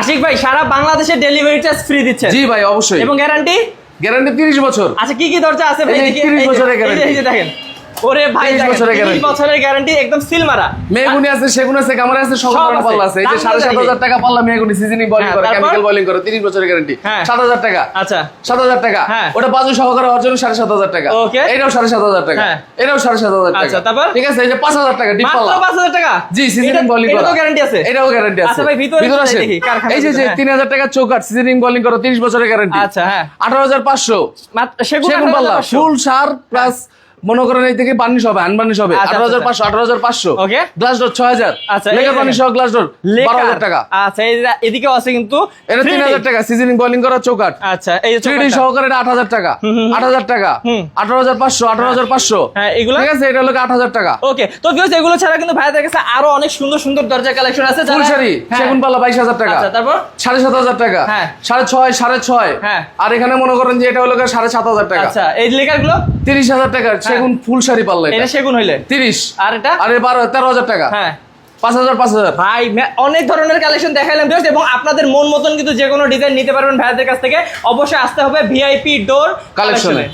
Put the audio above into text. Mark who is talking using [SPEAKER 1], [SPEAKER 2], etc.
[SPEAKER 1] আশিক ভাই সারা বাংলাদেশে delivery charge free দিচ্ছে
[SPEAKER 2] জি ভাই অবশ্যই।
[SPEAKER 1] এবং গ্যারান্টি
[SPEAKER 2] গ্যারান্টি তিরিশ বছর।
[SPEAKER 1] আচ্ছা কি কি দরজা আছে ভাই? তিরিশ
[SPEAKER 2] 30 বছরের গ্যারান্টি
[SPEAKER 1] এই যে দেখেন। ওরে ভাই
[SPEAKER 2] 30 বছরের
[SPEAKER 1] 30 বছরের গ্যারান্টি একদম সিল মারা।
[SPEAKER 2] মেগুনি আছে সেগুন আছে কামারে আছে সব ধরনের
[SPEAKER 1] আছে।
[SPEAKER 2] পাল্লা আছে। এই যে
[SPEAKER 1] দাম
[SPEAKER 2] সাড়ে
[SPEAKER 1] কত
[SPEAKER 2] সাত
[SPEAKER 1] দেখি?
[SPEAKER 2] হাজার টাকা পাল্লা মেগুনি সিজনিং বলিং করে কেমিক্যাল বলিং করে তিরিশ বছরের গ্যারান্টি
[SPEAKER 1] হ্যাঁ।
[SPEAKER 2] সাত হাজার টাকা।
[SPEAKER 1] আচ্ছা।
[SPEAKER 2] সাত হাজার টাকা।
[SPEAKER 1] হ্যাঁ।
[SPEAKER 2] ওটা বাজু সহকারে অর্জন সাড়ে সাত হাজার টাকা।
[SPEAKER 1] Okay.
[SPEAKER 2] এটাও সাড়ে সাত হাজার টাকা।
[SPEAKER 1] হ্যাঁ।
[SPEAKER 2] এটাও সাড়ে সাত হাজার টাকা।
[SPEAKER 1] আচ্ছা, তারপর?
[SPEAKER 2] ঠিক আছে এই যে পাঁচ হাজার টাকা ডিপ পাল্লা।
[SPEAKER 1] পাঁচ হাজার টাকা?
[SPEAKER 2] জি সিজনিং বলিং করা।
[SPEAKER 1] তো গ্যারান্টি আছে?
[SPEAKER 2] এটাও গ্যারান্টি আছে।
[SPEAKER 1] আচ্ছা ভাই, ভিতরে দেখি?
[SPEAKER 2] এই যে যে
[SPEAKER 1] ভিতরে, হ্যাঁ।
[SPEAKER 2] তিন হাজার টাকা চৌকাট সিজনিং বলিং করো তিরিশ বছরের গ্যারান্টি
[SPEAKER 1] আচ্ছা হ্যাঁ।
[SPEAKER 2] আঠারো হাজার পাঁচশো।
[SPEAKER 1] মাত্র সেগুন
[SPEAKER 2] সেগুন পাল্লা ফুল সার প্লাস মনে করেন এই থেকে বার্নিশ হবে আনবার্নিশ হবে।
[SPEAKER 1] আচ্ছা,
[SPEAKER 2] আঠারো হাজার
[SPEAKER 1] আচ্ছা,
[SPEAKER 2] পাঁচশো আঠারো হাজার পাঁচশো. গ্লাস ডোর ছয় হাজার।
[SPEAKER 1] আচ্ছা, এই
[SPEAKER 2] লেকার বার্নিশ সহ গ্লাস ডোর বারো হাজার টাকা।
[SPEAKER 1] আচ্ছা এদিকেও আছে কিন্তু
[SPEAKER 2] এটা তিন হাজার টাকা সিজনিং বলিং করা চৌকাট
[SPEAKER 1] আচ্ছা এই যে
[SPEAKER 2] থ্রি
[SPEAKER 1] চোখটা।
[SPEAKER 2] সহকারে এটা আট হাজার টাকা। আট হাজার টাকা। আঠারো হাজার পাঁচশো আঠারো হাজার পাঁচশো।
[SPEAKER 1] হ্যাঁ এগুলো?
[SPEAKER 2] ঠিক আছে এটা হলো আট হাজার টাকা।
[SPEAKER 1] ওকে তো ভিউয়ার্স এগুলো ছাড়া কিন্তু ভাইয়াদের কাছে আরও অনেক সুন্দর সুন্দর দরজা কালেকশন আছে।
[SPEAKER 2] ফুলশাড়ি
[SPEAKER 1] হ্যাঁ।
[SPEAKER 2] সেগুন পাল্লা বাইশ হাজার টাকা।
[SPEAKER 1] আচ্ছা তারপর?
[SPEAKER 2] সাড়ে সাত হাজার টাকা।
[SPEAKER 1] হ্যাঁ।
[SPEAKER 2] সাড়ে ছয় সাড়ে ছয়।
[SPEAKER 1] হ্যাঁ।
[SPEAKER 2] আর এখানে মনে করেন যে এটা হলো সাড়ে সাত হাজার টাকা।
[SPEAKER 1] আচ্ছা এই লেকারগুলো
[SPEAKER 2] তিরিশ হাজার টাকা সেগুন ফুল শাড়ি পাল্লা
[SPEAKER 1] এটা। সেগুন হইলে।
[SPEAKER 2] তিরিশ।
[SPEAKER 1] আর এটা?
[SPEAKER 2] আরে বারো তেরো হাজার টাকা।
[SPEAKER 1] হ্যাঁ।
[SPEAKER 2] পাঁচ হাজার পাঁচ হাজার।
[SPEAKER 1] ভাই অনেক ধরনের কালেকশন দেখাইলাম ভিউয়ার্স এবং আপনাদের মন মতন কিন্তু যে কোনো ডিজাইন নিতে পারবেন ভাইয়াদের কাছ থেকে। অবশ্যই আসতে হবে ভিআইপি ডোর
[SPEAKER 2] এ।